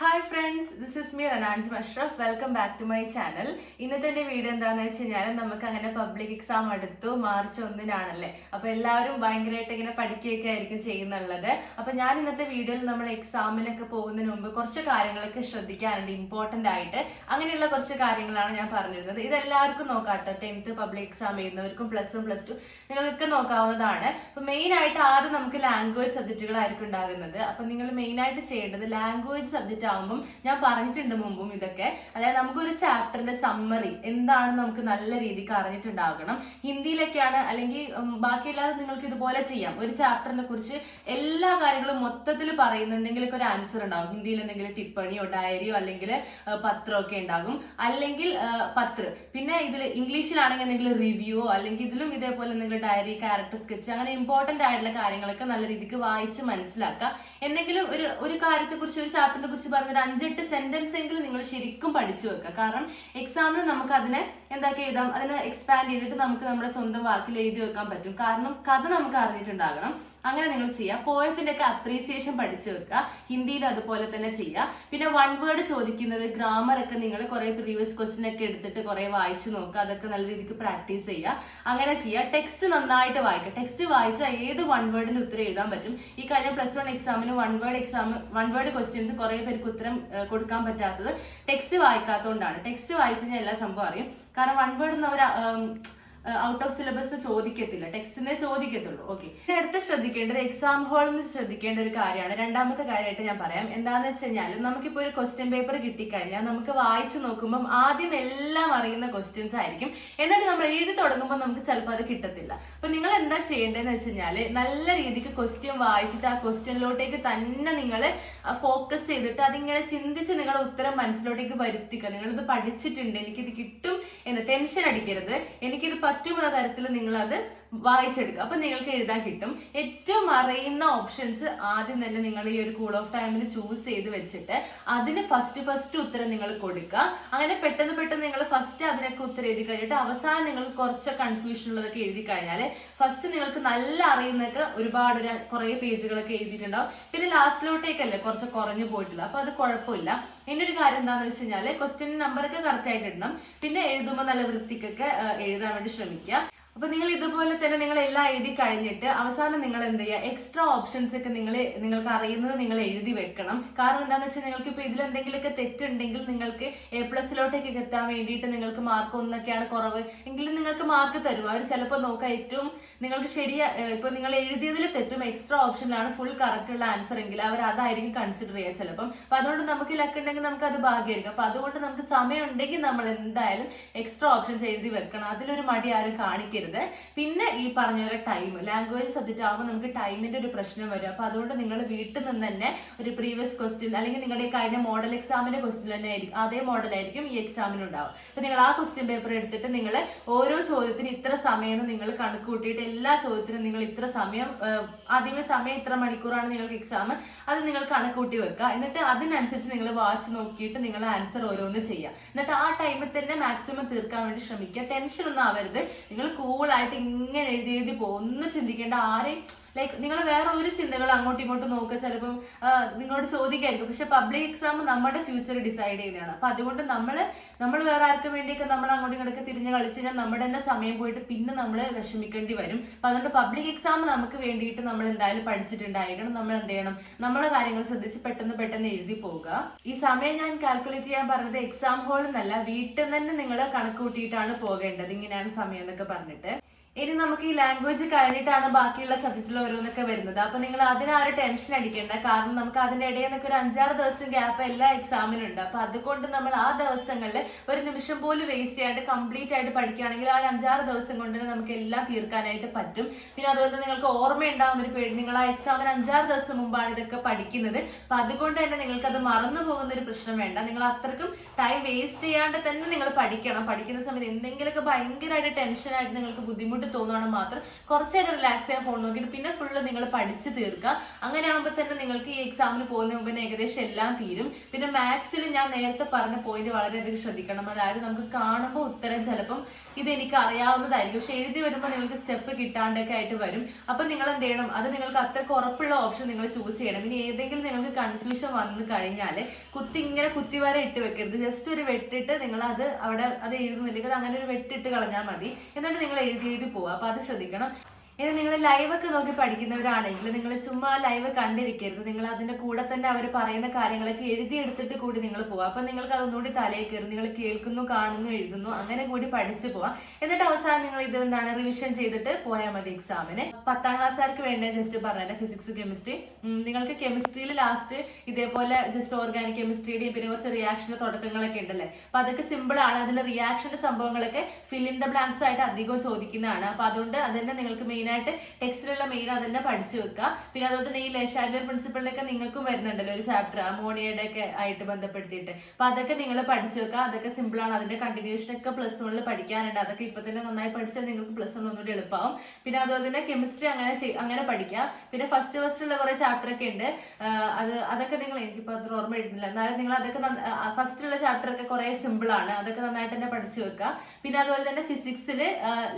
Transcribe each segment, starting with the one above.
Hi friends this is me Ranans Mashraf welcome back to my channel ഇന്നത്തെ എന്റെ video എന്താണെന്ന് വെച്ച് കഴിഞ്ഞാൽ നമുക്ക് അങ്ങനെ പബ്ലിക് എക്സാം അടുത്തു മാർച്ച് ഒന്നിനാണല്ലേ? അപ്പോൾ എല്ലാവരും ഭയങ്കരമായിട്ട് ഇങ്ങനെ പഠിക്കുകയൊക്കെ ആയിരിക്കും ചെയ്യുന്നുള്ളത്. അപ്പോൾ ഞാൻ ഇന്നത്തെ വീഡിയോയിൽ നമ്മൾ എക്സാമിനൊക്കെ പോകുന്നതിന് മുമ്പ് കുറച്ച് കാര്യങ്ങളൊക്കെ ശ്രദ്ധിക്കാറുണ്ട് ഇമ്പോർട്ടന്റ് ആയിട്ട്. അങ്ങനെയുള്ള കുറച്ച് കാര്യങ്ങളാണ് ഞാൻ പറഞ്ഞിരുന്നത്. ഇതെല്ലാവർക്കും നോക്കാം കേട്ടോ. ടെൻത്ത് പബ്ലിക് എക്സാം ചെയ്യുന്നവർക്കും പ്ലസ് വൺ പ്ലസ് ടു നിങ്ങൾക്ക് നോക്കാവുന്നതാണ്. അപ്പോൾ മെയിൻ ആയിട്ട് ആദ്യം നമുക്ക് ലാംഗ്വേജ് സബ്ജക്റ്റുകളായിരിക്കും ഉണ്ടാകുന്നത്. അപ്പോൾ നിങ്ങൾ മെയിൻ ആയിട്ട് ചെയ്യേണ്ടത് ലാംഗ്വേജ് സബ്ജക്റ്റ് ആകുമ്പം ഞാൻ പറഞ്ഞിട്ടുണ്ട് മുമ്പും ഇതൊക്കെ. അതായത് നമുക്കൊരു ചാപ്റ്ററിന്റെ സമ്മറി എന്താണ് നമുക്ക് നല്ല രീതിക്ക് അറിഞ്ഞിട്ടുണ്ടാകണം. ഹിന്ദിയിലൊക്കെയാണ് അല്ലെങ്കിൽ ബാക്കിയല്ലാതെ നിങ്ങൾക്ക് ഇതുപോലെ ചെയ്യാം. ഒരു ചാപ്റ്ററിനെ കുറിച്ച് എല്ലാ കാര്യങ്ങളും മൊത്തത്തിൽ പറയുന്ന എന്തെങ്കിലുമൊക്കെ ഒരു ആൻസർ ഉണ്ടാകും ഹിന്ദിയിൽ എന്തെങ്കിലും ടിപ്പണിയോ ഡയറിയോ അല്ലെങ്കിൽ പത്രമൊക്കെ ഉണ്ടാകും. അല്ലെങ്കിൽ പത്ര. പിന്നെ ഇതിൽ ഇംഗ്ലീഷിലാണെങ്കിൽ എന്തെങ്കിലും റിവ്യൂ അല്ലെങ്കിൽ ഇതിലും ഇതേപോലെ എന്തെങ്കിലും ഡയറി ക്യാരക്ടർ സ്കെച്ച് അങ്ങനെ ഇമ്പോർട്ടന്റ് ആയിട്ടുള്ള കാര്യങ്ങളൊക്കെ നല്ല രീതിക്ക് വായിച്ച് മനസ്സിലാക്കുക. എന്തെങ്കിലും ഒരു ഒരു കാര്യത്തെ കുറിച്ച് ഒരു ചാപ്റ്ററിനെ കുറിച്ച് പറഞ്ഞ ഒരു അഞ്ചെട്ട് സെന്റൻസ് എങ്കിലും നിങ്ങൾ ശരിക്കും പഠിച്ചു വെക്കുക. കാരണം എക്സാമിന് നമുക്ക് അതിനെ എന്താക്കി എഴുതാം? അതിനെ എക്സ്പാൻഡ് ചെയ്തിട്ട് നമുക്ക് നമ്മുടെ സ്വന്തം വാക്കിൽ എഴുതി വെക്കാൻ പറ്റും. കാരണം കഥ നമുക്ക് അറിഞ്ഞിട്ടുണ്ടാകണം. അങ്ങനെ നിങ്ങൾ ചെയ്യുക പോയത്തിന്റെ ഒക്കെ അപ്രീസിയേഷൻ പഠിച്ചു വെക്കുക. ഹിന്ദിയിൽ അതുപോലെ തന്നെ ചെയ്യുക പിന്നെ വൺ വേർഡ് ചോദിക്കുന്നത് ഗ്രാമർ ഒക്കെ നിങ്ങൾ കുറെ പ്രീവിയസ് ക്വസ്റ്റ്യൻ ഒക്കെ എടുത്തിട്ട് കുറെ വായിച്ചു നോക്കുക. അതൊക്കെ നല്ല രീതിക്ക് പ്രാക്ടീസ് ചെയ്യുക. അങ്ങനെ ചെയ്യുക ടെക്സ്റ്റ് നന്നായിട്ട് വായിക്കുക. ടെക്സ്റ്റ് വായിച്ചാൽ ഏത് വൺ വേർഡിന്റെ ഉത്തരം എഴുതാൻ പറ്റും? ഈ കഴിഞ്ഞ പ്ലസ് വൺ എക്സാമിന് one word exam one word questions കുറെ പേർക്ക് ഉത്തരം കൊടുക്കാൻ പറ്റാത്തത് ടെക്സ്റ്റ് വായിക്കാത്തതുകൊണ്ടാണ് ടെക്സ്റ്റ് വായിച്ചു കഴിഞ്ഞാൽ എല്ലാ സംഭവം അറിയും. കാരണം വൺ വേർഡ് ഒന്നും അവർ ഔട്ട് ഓഫ് സിലബസ് ചോദിക്കത്തില്ല. ടെക്സ്റ്റിനെ ചോദിക്കത്തുള്ളൂ. ഓക്കെ അടുത്ത് ശ്രദ്ധിക്കേണ്ടത് എക്സാം ഹാളിൽ നിന്ന് ശ്രദ്ധിക്കേണ്ട ഒരു കാര്യമാണ്. രണ്ടാമത്തെ കാര്യമായിട്ട് ഞാൻ പറയാം. എന്താണെന്ന് വെച്ച് കഴിഞ്ഞാൽ നമുക്കിപ്പോൾ ഒരു ക്വസ്റ്റ്യൻ പേപ്പർ കിട്ടിക്കഴിഞ്ഞാൽ നമുക്ക് വായിച്ചു നോക്കുമ്പോൾ ആദ്യം എല്ലാം അറിയുന്ന ക്വസ്റ്റ്യൻസ് ആയിരിക്കും. എന്നിട്ട് നമ്മൾ എഴുതി തുടങ്ങുമ്പോൾ നമുക്ക് ചിലപ്പോൾ അത് കിട്ടത്തില്ല. അപ്പൊ നിങ്ങൾ എന്താ ചെയ്യേണ്ടതെന്ന് വെച്ച് കഴിഞ്ഞാൽ നല്ല രീതിക്ക് ക്വസ്റ്റ്യൻ വായിച്ചിട്ട് ആ ക്വസ്റ്റ്യനിലോട്ടേക്ക് തന്നെ നിങ്ങൾ ഫോക്കസ് ചെയ്തിട്ട് അതിങ്ങനെ ചിന്തിച്ച് നിങ്ങളുടെ ഉത്തരം മനസ്സിലോട്ടേക്ക് വരുത്തിക്കുക. നിങ്ങളിത് പഠിച്ചിട്ടുണ്ട്. എനിക്കിത് കിട്ടും എന്ന് ടെൻഷൻ അടിക്കരുത്. എനിക്കിത് പറ്റുമെന്ന തരത്തിൽ നിങ്ങളത് വായിച്ചെടുക്കുക. അപ്പൊ നിങ്ങൾക്ക് എഴുതാൻ കിട്ടും. ഏറ്റവും അറിയുന്ന ഓപ്ഷൻസ് ആദ്യം തന്നെ നിങ്ങൾ ഈ ഒരു കൂൾ ഓഫ് ടൈമിൽ ചൂസ് ചെയ്ത് വെച്ചിട്ട് അതിന് ഫസ്റ്റ് ഫസ്റ്റ് ഉത്തരം നിങ്ങൾ കൊടുക്കുക. അങ്ങനെ പെട്ടെന്ന് പെട്ടെന്ന് നിങ്ങൾ ഫസ്റ്റ് അതിനൊക്കെ ഉത്തരം എഴുതി കഴിഞ്ഞിട്ട് അവസാനം നിങ്ങൾ കുറച്ച് കൺഫ്യൂഷൻ ഉള്ളതൊക്കെ എഴുതി കഴിഞ്ഞാൽ ഫസ്റ്റ് നിങ്ങൾക്ക് നല്ല അറിയുന്നൊക്കെ ഒരുപാട് ഒരു കുറേ പേജുകളൊക്കെ എഴുതിയിട്ടുണ്ടാവും. പിന്നെ ലാസ്റ്റിലോട്ടേക്കല്ലേ കുറച്ച് കുറഞ്ഞു പോയിട്ടില്ല അപ്പൊ അത് കുഴപ്പമില്ല. എന്റെ ഒരു കാര്യം എന്താണെന്ന് വെച്ച് കഴിഞ്ഞാൽ ക്വസ്റ്റ്യൻ നമ്പറൊക്കെ കറക്റ്റ് ആയിട്ട് ഇടണം. പിന്നെ എഴുതുമ്പോൾ നല്ല വൃത്തിക്കൊക്കെ എഴുതാൻ വേണ്ടി ശ്രമിക്കുക. അപ്പൊ നിങ്ങൾ ഇതുപോലെ തന്നെ നിങ്ങൾ എല്ലാം എഴുതി കഴിഞ്ഞിട്ട് അവസാനം നിങ്ങൾ എന്ത് ചെയ്യുക? എക്സ്ട്രാ ഓപ്ഷൻസ് ഒക്കെ നിങ്ങൾ നിങ്ങൾക്ക് അറിയുന്നത് നിങ്ങൾ എഴുതി വെക്കണം. കാരണം എന്താണെന്ന് വെച്ചാൽ നിങ്ങൾക്ക് ഇപ്പൊ ഇതിൽ എന്തെങ്കിലുമൊക്കെ തെറ്റുണ്ടെങ്കിൽ നിങ്ങൾക്ക് എ പ്ലസിലോട്ടേക്ക് എത്താൻ വേണ്ടിയിട്ട് നിങ്ങൾക്ക് മാർക്ക് ഒന്നൊക്കെയാണ് കുറവ്. എങ്കിലും നിങ്ങൾക്ക് മാർക്ക് തരും. അവർ ചിലപ്പോൾ നോക്കുക ഏറ്റവും നിങ്ങൾക്ക് ശരിയാ ഇപ്പൊ നിങ്ങൾ എഴുതിയതിൽ തെറ്റും എക്സ്ട്രാ ഓപ്ഷനിലാണ് ഫുൾ കറക്റ്റ് ഉള്ള ആൻസർ എങ്കിൽ അവർ അതായിരിക്കും കൺസിഡർ ചെയ്യുക ചിലപ്പം. അപ്പൊ അതുകൊണ്ട് നമുക്ക് ലക്ക് ഉണ്ടെങ്കിൽ നമുക്ക് അത് ഭാഗ്യമായിരിക്കും. അപ്പൊ അതുകൊണ്ട് നമുക്ക് സമയം ഉണ്ടെങ്കിൽ നമ്മൾ എന്തായാലും എക്സ്ട്രാ ഓപ്ഷൻസ് എഴുതി വെക്കണം. അതിലൊരു മടി ആരും കാണിക്കരുത്. പിന്നെ ഈ പറഞ്ഞ പോലെ ടൈം ലാംഗ്വേജ് സബ്ജക്റ്റ് ആകുമ്പോൾ നമുക്ക് ടൈമിന്റെ ഒരു പ്രശ്നം വരും. അപ്പൊ അതുകൊണ്ട് നിങ്ങൾ വീട്ടിൽ നിന്ന് തന്നെ ഒരു പ്രീവിയസ് ക്വസ്റ്റ്യൻ അല്ലെങ്കിൽ നിങ്ങളുടെ ഈ കഴിഞ്ഞ മോഡൽ എക്സാമിന്റെ ക്വസ്റ്റ്യൻ തന്നെ ആയിരിക്കും അതേ മോഡൽ ആയിരിക്കും ഈ എക്സാമിന് ഉണ്ടാവും അപ്പൊ നിങ്ങൾ ആ ക്വസ്റ്റ്യൻ പേപ്പർ എടുത്തിട്ട് നിങ്ങൾ ഓരോ ചോദ്യത്തിന് ഇത്ര സമയം നിങ്ങൾ കണക്ക് കൂട്ടിയിട്ട് എല്ലാ ചോദ്യത്തിനും നിങ്ങൾ ഇത്ര സമയം ആദ്യം സമയം ഇത്ര മണിക്കൂറാണ് നിങ്ങൾക്ക് എക്സാം അത് നിങ്ങൾ കണക്ക് കൂട്ടി വെക്കുക. എന്നിട്ട് അതിനനുസരിച്ച് നിങ്ങൾ വാച്ച് നോക്കിയിട്ട് നിങ്ങൾ ആൻസർ ഓരോന്ന് ചെയ്യുക. എന്നിട്ട് ആ ടൈമിൽ തന്നെ മാക്സിമം തീർക്കാൻ വേണ്ടി ശ്രമിക്കുക. ടെൻഷൻ ഒന്നും ആവരുത്. നിങ്ങൾ കൂളായിട്ട് ഇങ്ങനെ എഴുതി എഴുതി പോകും. ഒന്നും ചിന്തിക്കേണ്ട ആരെയും ലൈക്ക് നിങ്ങൾ വേറെ ഒരു ചിന്തകൾ അങ്ങോട്ടും ഇങ്ങോട്ടും നോക്കുക ചിലപ്പം നിങ്ങളോട് ചോദിക്കായിരിക്കും. പക്ഷെ പബ്ലിക് എക്സാം നമ്മുടെ ഫ്യൂച്ചർ ഡിസൈഡ് ചെയ്യുന്നതാണ്. അപ്പൊ അതുകൊണ്ട് നമ്മൾ നമ്മൾ വേറെ ആർക്കും വേണ്ടിയൊക്കെ നമ്മൾ അങ്ങോട്ടും ഇങ്ങോട്ടൊക്കെ തിരിഞ്ഞ് കളിച്ച് കഴിഞ്ഞാൽ നമ്മുടെ തന്നെ സമയം പോയിട്ട് പിന്നെ നമ്മൾ വിഷമിക്കേണ്ടി വരും. അപ്പൊ അതുകൊണ്ട് പബ്ലിക് എക്സാം നമുക്ക് വേണ്ടിയിട്ട് നമ്മൾ എന്തായാലും പഠിച്ചിട്ടുണ്ടായിരിക്കണം. നമ്മൾ എന്ത് ചെയ്യണം? നമ്മളെ കാര്യങ്ങൾ ശ്രദ്ധിച്ച് പെട്ടെന്ന് പെട്ടെന്ന് എഴുതി പോവുക. ഈ സമയം ഞാൻ കാൽക്കുലേറ്റ് ചെയ്യാൻ പറഞ്ഞത് എക്സാം ഹോളിൽ നിന്നല്ല വീട്ടിൽ തന്നെ നിങ്ങൾ കണക്ക് കൂട്ടിയിട്ടാണ് പോകേണ്ടത്. ഇങ്ങനെയാണ് സമയം എന്നൊക്കെ പറഞ്ഞിട്ട്. meter. ഇനി നമുക്ക് ഈ ലാംഗ്വേജ് കഴിഞ്ഞിട്ടാണ് ബാക്കിയുള്ള സബ്ജക്റ്റിൽ ഓരോന്നൊക്കെ വരുന്നത്. അപ്പൊ നിങ്ങൾ അതിന് ആ ഒരു ടെൻഷൻ അടിക്കേണ്ട. കാരണം നമുക്ക് അതിന്റെ ഇടയിൽ നിന്നൊക്കെ ഒരു അഞ്ചാറ് ദിവസം ഗ്യാപ്പ് എല്ലാ എക്സാമിനും ഉണ്ട്. അപ്പൊ അതുകൊണ്ട് നമ്മൾ ആ ദിവസങ്ങളിൽ ഒരു നിമിഷം പോലും വേസ്റ്റ് ചെയ്യാണ്ട് കംപ്ലീറ്റ് ആയിട്ട് പഠിക്കുകയാണെങ്കിൽ ആ ഒരു അഞ്ചാറ് ദിവസം കൊണ്ട് നമുക്ക് എല്ലാം തീർക്കാനായിട്ട് പറ്റും. പിന്നെ അതുകൊണ്ട് നിങ്ങൾക്ക് ഓർമ്മ ഉണ്ടാവുന്ന ഒരു പേടി നിങ്ങൾ ആ എക്സാമിന് അഞ്ചാറ് ദിവസം മുമ്പാണ് ഇതൊക്കെ പഠിക്കുന്നത്. അപ്പൊ അതുകൊണ്ട് തന്നെ നിങ്ങൾക്ക് അത് മറന്നു പോകുന്ന ഒരു പ്രശ്നം വേണ്ട. നിങ്ങൾ അത്രക്കും ടൈം വേസ്റ്റ് ചെയ്യാണ്ട് തന്നെ നിങ്ങൾ പഠിക്കണം. പഠിക്കുന്ന സമയത്ത് എന്തെങ്കിലുമൊക്കെ ഭയങ്കരമായിട്ട് ടെൻഷനായിട്ട് നിങ്ങൾക്ക് ബുദ്ധിമുട്ട് തോന്നുവാണെങ്കിൽ മാത്രം. കുറച്ച് നേരം റിലാക്സ് ചെയ്യാൻ ഫോൺ നോക്കിയിട്ട് പിന്നെ ഫുള്ള് നിങ്ങൾ പഠിച്ച് തീർക്കുക അങ്ങനെ ആകുമ്പോൾ തന്നെ നിങ്ങൾക്ക് ഈ എക്സാമിന് പോകുന്ന മുമ്പ് ഏകദേശം എല്ലാം തീരും. പിന്നെ മാത്സിൽ ഞാൻ നേരത്തെ പറഞ്ഞ പോയിന്റ് വളരെയധികം ശ്രദ്ധിക്കണം. അതായത് നമുക്ക് കാണുമ്പോൾ ഉത്തരം ചിലപ്പം ഇത് എനിക്ക് അറിയാവുന്നതായിരിക്കും. പക്ഷെ എഴുതി വരുമ്പോൾ നിങ്ങൾക്ക് സ്റ്റെപ്പ് കിട്ടാണ്ടൊക്കെ ആയിട്ട് വരും. അപ്പൊ നിങ്ങൾ എന്ത് ചെയ്യണം? അത് നിങ്ങൾക്ക് അത്രയ്ക്ക് ഉറപ്പുള്ള ഓപ്ഷൻ നിങ്ങൾ ചൂസ് ചെയ്യണം. ഇനി ഏതെങ്കിലും നിങ്ങൾക്ക് കൺഫ്യൂഷൻ വന്നു കഴിഞ്ഞാൽ കുത്തി ഇങ്ങനെ കുത്തി വരെ ഇട്ട് വെക്കരുത്. ജസ്റ്റ് ഒരു വെട്ടിട്ട് നിങ്ങൾ അത് അവിടെ അത് എഴുതുന്നില്ലെങ്കിൽ അങ്ങനെ ഒരു വെട്ടിട്ട് കളഞ്ഞാൽ മതി. എന്നിട്ട് നിങ്ങൾ എഴുതി എഴുതി പോവുക അപ്പൊ അത് ശ്രദ്ധിക്കണം. ഇനി നിങ്ങൾ ലൈവൊക്കെ നോക്കി പഠിക്കുന്നവരാണെങ്കിൽ നിങ്ങൾ ചുമ്മാ ലൈവ് കണ്ടിരിക്കരുത്. നിങ്ങൾ അതിന്റെ കൂടെ തന്നെ അവർ പറയുന്ന കാര്യങ്ങളൊക്കെ എഴുതിയെടുത്തിട്ട് കൂടി നിങ്ങൾ പോവാം. അപ്പൊ നിങ്ങൾക്ക് അതൊന്നുകൂടി തലയിൽ കയറി. നിങ്ങൾ കേൾക്കുന്നു കാണുന്നു എഴുതുന്നു അങ്ങനെ കൂടി പഠിച്ചു പോവാം. എന്നിട്ട് അവസാനം നിങ്ങൾ ഇത് എന്താണ് റിവിഷൻ ചെയ്തിട്ട് പോയാൽ മതി എക്സാമിന് പത്താം ക്ലാസ്സുകാർക്ക് വേണ്ട? ജസ്റ്റ് പറഞ്ഞത് ഫിസിക്സ് കെമിസ്ട്രി നിങ്ങൾക്ക് കെമിസ്ട്രിയിൽ ലാസ്റ്റ് ഇതേപോലെ ജസ്റ്റ് ഓർഗാനിക് കെമിസ്ട്രിയുടെയും പിന്നെ കുറച്ച് റിയാക്ഷന്റെ തുടക്കങ്ങളൊക്കെ ഉണ്ടല്ലേ? അപ്പൊ അതൊക്കെ സിമ്പിൾ ആണ്. അതിൽ റിയാക്ഷന്റെ സംഭവങ്ങളൊക്കെ ഫിൽ ഇൻ ദ ബ്ലാങ്ക്സ് ആയിട്ട് അധികം ചോദിക്കുന്നതാണ്. അപ്പൊ അതുകൊണ്ട് അതന്നെ നിങ്ങൾക്ക് മെയിൻ ആയിട്ട് ടെക്സ്റ്റിലുള്ള മെയിൻ അതന്നെ പഠിച്ചു വെക്കുക പിന്നെ അതുപോലെ തന്നെ ഈ ലേശാബിയർ പ്രിൻസിപ്പളിലൊക്കെ നിങ്ങൾക്കും വരുന്നുണ്ടല്ലോ ഒരു ചാപ്റ്റർ അമോണിയയുടെ ഒക്കെ ആയിട്ട് ബന്ധപ്പെടുത്തിയിട്ട്. അപ്പൊ അതൊക്കെ നിങ്ങൾ പഠിച്ചു വെക്കുക അതൊക്കെ സിമ്പിൾ ആണ്. അതിന്റെ കണ്ടിന്യൂഷൻ ഒക്കെ പ്ലസ് വണ്ണിൽ പഠിക്കാനുണ്ട്. അതൊക്കെ ഇപ്പൊ തന്നെ നന്നായി പഠിച്ചാൽ നിങ്ങൾക്ക് പ്ലസ് വൺ ഒന്നുകൂടി എളുപ്പമാവും പിന്നെ അതുപോലെ തന്നെ കെമിസ്ട്രി അങ്ങനെ അങ്ങനെ പഠിക്കുക പിന്നെ ഫസ്റ്റ് ഫസ്റ്റ് ഉള്ള കുറെ ചാപ്റ്റർ ഒക്കെ ഉണ്ട്. അത് അതൊക്കെ നിങ്ങൾ എനിക്കിപ്പോ അത്ര ഓർമ്മ എഴുതുന്നില്ല എന്നാലും നിങ്ങൾ അതൊക്കെ ഫസ്റ്റ് ഉള്ള ചാപ്റ്റർ ഒക്കെ കുറെ സിമ്പിൾ ആണ്. അതൊക്കെ നന്നായിട്ട് തന്നെ പഠിച്ചു വെക്കുക പിന്നെ അതുപോലെ തന്നെ ഫിസിക്സിൽ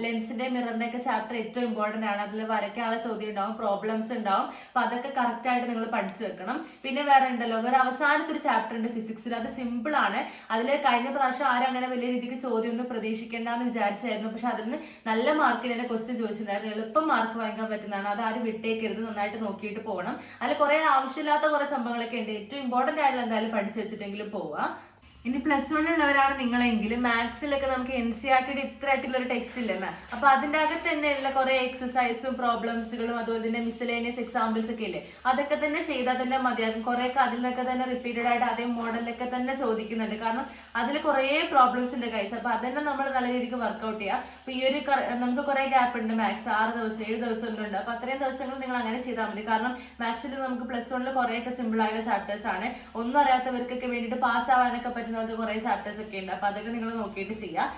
ലെൻസിന്റെ മിററിന്റെ ഒക്കെ ചാപ്റ്റർ ഏറ്റവും ഇമ്പോർട്ടന്റ് ആണ് അതിൽ വരയ്ക്കാനുള്ള ചോദ്യം ഉണ്ടാവും പ്രോബ്ലംസ് ഉണ്ടാവും. അപ്പൊ അതൊക്കെ കറക്റ്റ് ആയിട്ട് നിങ്ങൾ പഠിച്ചു വെക്കണം. പിന്നെ വേറെ ഉണ്ടല്ലോ വേറെ അവസാനത്തെ ഒരു ചാപ്റ്റർ ഉണ്ട് ഫിസിക്സിൽ അത് സിമ്പിൾ ആണ്. അതിൽ കഴിഞ്ഞ പ്രാവശ്യം ആരും അങ്ങനെ വലിയ രീതിക്ക് ചോദ്യം ഒന്നും പ്രതീക്ഷിക്കേണ്ടെന്ന് വിചാരിച്ചായിരുന്നു. പക്ഷെ അതിൽ നിന്ന് നല്ല മാർക്കിൽ തന്നെ ക്വസ്റ്റ്യൻ ചോദിച്ചിട്ടുണ്ടായിരുന്നു. എളുപ്പം മാർക്ക് വാങ്ങിക്കാൻ പറ്റുന്നതാണ്. അത് ആരും വിട്ടേക്കരുത്. നന്നായിട്ട് നോക്കിയിട്ട് പോകണം. അതിൽ കുറെ ആവശ്യമില്ലാത്ത കുറെ സംഭവങ്ങളൊക്കെ ഉണ്ട്. ഏറ്റവും ഇമ്പോർട്ടന്റ് ആയിട്ടുള്ള എന്തായാലും പഠിച്ചു വെച്ചിട്ടെങ്കിലും പോവുക. ഇനി പ്ലസ് വൺ ഉള്ളവരാണ് നിങ്ങളെങ്കിൽ മാത്സിലൊക്കെ നമുക്ക് എൻ സി ആർ ടിയുടെ ഇത്ര ആയിട്ടുള്ള ഒരു ടെക്സ്റ്റ് ഇല്ലേ മാം അപ്പൊ അതിന്റെ അകത്ത് തന്നെ ഉള്ള കുറെ എക്സസൈസും പ്രോബ്ലംസുകളും അതുപോലെ തന്നെ മിസലേനിയസ് എക്സാമ്പിൾസ് ഒക്കെ ഇല്ലേ? അതൊക്കെ തന്നെ ചെയ്താൽ തന്നെ മതിയാകും. കുറെ ഒക്കെ അതിൽ നിന്നൊക്കെ തന്നെ റിപ്പീറ്റഡ് ആയിട്ട് അതേ മോഡലൊക്കെ തന്നെ ചോദിക്കുന്നുണ്ട്. കാരണം അതിൽ കുറെ പ്രോബ്ലംസ് ഉണ്ട് കൈസ് അപ്പൊ അതന്നെ നമ്മൾ നല്ല രീതിക്ക് വർക്ക്ഔട്ട് ചെയ്യുക അപ്പൊ ഈ ഒരു നമുക്ക് കുറെ ഗ്യാപ്പ് ഉണ്ട് മാത്സ് ആറ് ദിവസം ഏഴ് ദിവസം ഉണ്ട്. അപ്പൊ അത്രയും ദിവസങ്ങൾ നിങ്ങൾ അങ്ങനെ ചെയ്താൽ മതി. കാരണം മാത്സിൽ നമുക്ക് പ്ലസ് വണ്ണിൽ കുറേയൊക്കെ സിമ്പിൾ ആയിട്ടുള്ള ചാപ്റ്റേഴ്സ് ആണ്. ഒന്നും അറിയാത്തവർക്കൊക്കെ വേണ്ടിയിട്ട് പാസ് ആവാനൊക്കെ പറ്റുന്നത് കുറെ ചാപ്റ്റേഴ്സ് ഒക്കെ ഉണ്ട്. അപ്പൊ അതൊക്കെ നിങ്ങൾ നോക്കിയിട്ട് ചെയ്യുക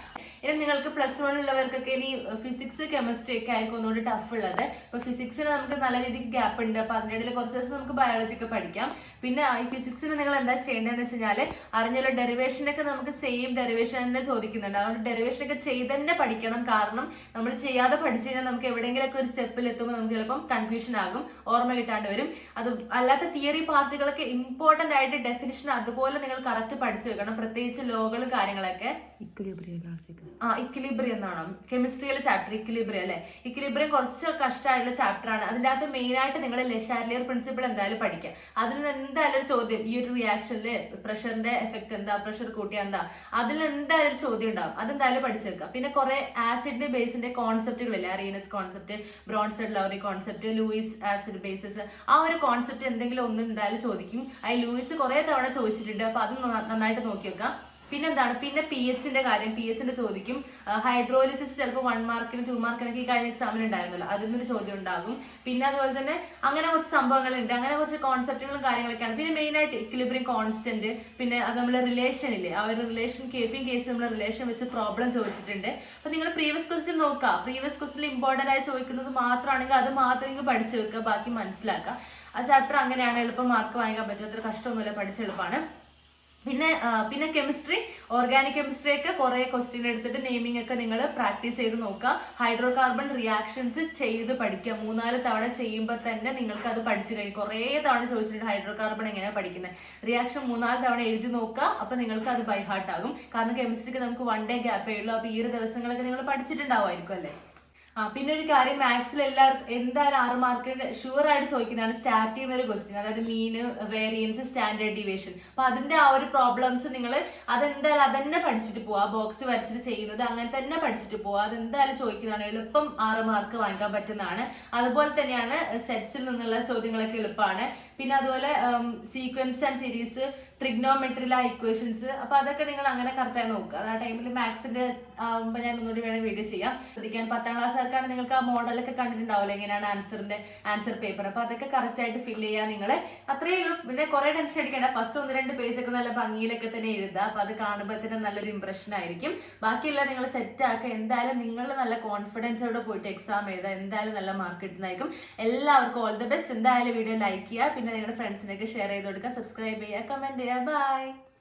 ഇനി നിങ്ങൾക്ക് പ്ലസ് വൺ ഉള്ളവർക്കൊക്കെ ഇനി ഫിസിക്സ് കെമിസ്ട്രി ഒക്കെ ആയിരിക്കും ഒന്നുകൂടി ടഫ് ഉള്ളത്. ഇപ്പൊ ഫിസിക്സിന് നമുക്ക് നല്ല രീതിക്ക് ഗ്യാപ്പ് ഉണ്ട്. അപ്പൊ അതിന്റെ ഇടയിൽ കുറച്ച് ദിവസം നമുക്ക് ബയോളജി ഒക്കെ പഠിക്കാം. പിന്നെ ഈ ഫിസിക്സിന് നിങ്ങൾ എന്താ ചെയ്യേണ്ടതെന്ന് വെച്ച് കഴിഞ്ഞാൽ അറിഞ്ഞല്ലോ ഡെറിവേഷനൊക്കെ നമുക്ക് സെയിം ഡെറിവേഷൻ തന്നെ ചോദിക്കുന്നുണ്ട്. അതുകൊണ്ട് ഡെറിവേഷൻ ഒക്കെ ചെയ്ത് തന്നെ പഠിക്കണം. കാരണം നമ്മൾ ചെയ്യാതെ പഠിച്ചു കഴിഞ്ഞാൽ നമുക്ക് എവിടെയെങ്കിലും ഒക്കെ ഒരു സ്റ്റെപ്പിൽ എത്തുമ്പോൾ നമുക്ക് ചിലപ്പം കൺഫ്യൂഷൻ ആകും. ഓർമ്മ കിട്ടാണ്ട് വരും. അത് അല്ലാത്ത തിയറി പാർട്ടുകളൊക്കെ ഇമ്പോർട്ടന്റ് ആയിട്ട് ഡെഫിനിഷൻ അതുപോലെ നിങ്ങൾ കറക്റ്റ് പഠിച്ചു പ്രത്യേകിച്ച് ലോകൾ കാര്യങ്ങളൊക്കെ ആ ഇക്വിലിബ്രിയം എന്നാണോ കെമിസ്ട്രിയിലെ ചാപ്റ്റർ ഇക്വിലിബ്രിയം അല്ലെ? ഇക്വിലിബ്രിയം കുറച്ച് കഷ്ടമായിട്ടുള്ള ചാപ്റ്റർ ആണ്. അതിന്റെ അകത്ത് മെയിൻ ആയിട്ട് നിങ്ങൾ ലെഷാർലിയർ പ്രിൻസിപ്പിൾ എന്തായാലും പഠിക്കുക അതിൽ നിന്ന് എന്തായാലും ഒരു ചോദ്യം ഈ ഒരു റിയാക്ഷനിൽ പ്രഷറിന്റെ എഫക്റ്റ് എന്താ? പ്രഷർ കൂട്ടിയ എന്താ? അതിൽ എന്തായാലും ചോദ്യം ഉണ്ടാവും. അതെന്തായാലും പഠിച്ചേക്കുക പിന്നെ കുറെ ആസിഡിന്റെ ബേസിന്റെ കോൺസെപ്റ്റുകളില്ലേ Arrhenius concept Bronsted Lowry concept Lewis acid bases ആ ഒരു കോൺസെപ്റ്റ് എന്തെങ്കിലും ഒന്ന് എന്തായാലും ചോദിക്കും. ആ ലൂയിസ് കുറെ തവണ ചോദിച്ചിട്ടുണ്ട്. അപ്പൊ അത് നന്നായിട്ട് നോക്കി വെക്കാം പിന്നെന്താണ്? പിന്നെ പി എച്ചിന്റെ കാര്യം. പി എച്ചിന്റെ ചോദിക്കും ഹൈഡ്രോലിസിസ് ചിലപ്പോൾ വൺ മാർക്കിന് ടു മാർക്കിനൊക്കെ ഈ കഴിഞ്ഞ എക്സാമിന് ഉണ്ടായിരുന്നല്ലോ. അതിൽ നിന്നൊരു ചോദ്യം ഉണ്ടാകും. പിന്നെ അതുപോലെ തന്നെ അങ്ങനെ കുറച്ച് സംഭവങ്ങളുണ്ട്. അങ്ങനെ കുറച്ച് കോൺസെപ്റ്റുകളും കാര്യങ്ങളൊക്കെയാണ്. പിന്നെ മെയിൻ ആയിട്ട് ഇക്ലിബ്രിയം കോൺസ്റ്റന്റ് പിന്നെ അത് നമ്മളെ റിലേഷൻ ഇല്ലേ? ആ ഒരു റിലേഷൻ കേപ്പിംഗ് കേസ് നമ്മൾ റിലേഷൻ വെച്ച് പ്രോബ്ലം ചോദിച്ചിട്ടുണ്ട്. അപ്പൊ നിങ്ങൾ പ്രീവിയസ് ക്വസ്റ്റ്യൻ നോക്കുക പ്രീവിയസ് ക്വസ്റ്റ്യൻ ഇമ്പോർട്ടന്റ് ആയി ചോദിക്കുന്നത് മാത്രമാണെങ്കിൽ അത് മാത്രം ഇങ്ങ് പഠിച്ചു വെക്കുക. ബാക്കി മനസ്സിലാക്കുക. ആ ചാപ്റ്റർ അങ്ങനെയാണ്. എളുപ്പം മാർക്ക് വാങ്ങിക്കാൻ പറ്റും അത്ര കഷ്ടമൊന്നുമില്ല. പഠിച്ചെളുപ്പമാണ് പിന്നെ പിന്നെ കെമിസ്ട്രി ഓർഗാനിക് കെമിസ്ട്രി ഒക്കെ കുറെ ക്വസ്റ്റ്യൻ എടുത്തിട്ട് നെയിമിംഗ് ഒക്കെ നിങ്ങൾ പ്രാക്ടീസ് ചെയ്ത് നോക്കുക. ഹൈഡ്രോ കാർബൺ റിയാക്ഷൻസ് ചെയ്ത് പഠിക്കുക. മൂന്നാൽ തവണ ചെയ്യുമ്പോൾ തന്നെ നിങ്ങൾക്ക് അത് പഠിച്ചു കഴിയും. കുറേ തവണ ചോദിച്ചിട്ടുണ്ട് ഹൈഡ്രോ കാർബൺ എങ്ങനെയാണ് പഠിക്കുന്നത് റിയാക്ഷൻ മൂന്നാൽ തവണ എഴുതി നോക്കുക. അപ്പൊ നിങ്ങൾക്ക് അത് ബൈ ഹാർട്ട് ആകും. കാരണം കെമിസ്ട്രിക്ക് നമുക്ക് വൺ ഡേ ഗ്യാപ്പേ ഉള്ളൂ അപ്പോൾ ഈ ഒരു ദിവസങ്ങളൊക്കെ നിങ്ങൾ പഠിച്ചിട്ടുണ്ടാവുമായിരിക്കും അല്ലേ? പിന്നെ ഒരു കാര്യം മാത്സിൽ എല്ലാവർക്കും എന്തായാലും ആറ് മാർക്കിന് ഷുവർ ആയിട്ട് ചോദിക്കുന്നതാണ് സ്റ്റാർട്ട് ചെയ്യുന്ന ഒരു ക്വസ്റ്റ്യൻ അതായത് മീന് വേരിയൻസ് സ്റ്റാൻഡേർഡ് ഡീവിയേഷൻ അപ്പൊ അതിന്റെ ആ ഒരു പ്രോബ്ലംസ് നിങ്ങൾ അതെന്തായാലും അതന്നെ പഠിച്ചിട്ട് പോവാ. ബോക്സ് വരച്ചിട്ട് ചെയ്യുന്നത് അങ്ങനെ തന്നെ പഠിച്ചിട്ട് പോവാ. അതെന്തായാലും ചോദിക്കുന്നതാണ് എളുപ്പം ആറ് മാർക്ക് വാങ്ങിക്കാൻ പറ്റുന്നതാണ്. അതുപോലെ തന്നെയാണ് സെറ്റ്സിൽ നിന്നുള്ള ചോദ്യങ്ങളൊക്കെ എളുപ്പമാണ്. പിന്നെ അതുപോലെ സീക്വൻസ് ആൻഡ് സീരീസ് ട്രിഗ്നോമെട്രിയിലെ ഇക്വേഷൻസ് അപ്പൊ അതൊക്കെ നിങ്ങൾ അങ്ങനെ കറക്റ്റായി നോക്കുക. അത് ആ ടൈമിൽ മാത്സിന്റെ ആകുമ്പോൾ ഞാൻ ഒന്നുകൂടി വേണം വീഡിയോ ചെയ്യാം. ശ്രദ്ധിക്കാൻ പത്താം ക്ലാസ് അതൊക്കെയാണ് നിങ്ങൾക്ക് ആ മോഡലൊക്കെ കണ്ടിട്ടുണ്ടാവില്ല എങ്ങനെയാണ് ആൻസറിന്റെ ആൻസർ പേപ്പർ അപ്പൊ അതൊക്കെ കറക്റ്റ് ആയിട്ട് ഫില്ല് ചെയ്യുക നിങ്ങൾ അത്രയേ ഉള്ളൂ. പിന്നെ കുറെ ടെൻഷൻ അടിക്കേണ്ട. ഫസ്റ്റ് ഒന്ന് രണ്ട് പേജ് ഒക്കെ നല്ല ഭംഗിയിലൊക്കെ തന്നെ എഴുതുക. അപ്പൊ അത് കാണുമ്പോൾ തന്നെ നല്ലൊരു ഇമ്പ്രഷൻ ആയിരിക്കും. ബാക്കിയെല്ലാം നിങ്ങൾ സെറ്റ് ആക്കുക. എന്തായാലും നിങ്ങൾ നല്ല കോൺഫിഡൻസോടെ പോയിട്ട് എക്സാം എഴുതുക. എന്തായാലും നല്ല മാർക്ക് കിട്ടുന്നതായിരിക്കും. എല്ലാവർക്കും ഓൾ ദ ബെസ്റ്റ് എന്തായാലും വീഡിയോ ലൈക്ക് ചെയ്യുക. പിന്നെ നിങ്ങളുടെ ഫ്രണ്ട്സിനൊക്കെ ഷെയർ ചെയ്ത് കൊടുക്കുക. സബ്സ്ക്രൈബ് ചെയ്യുക. കമന്റ് ചെയ്യുക ബൈ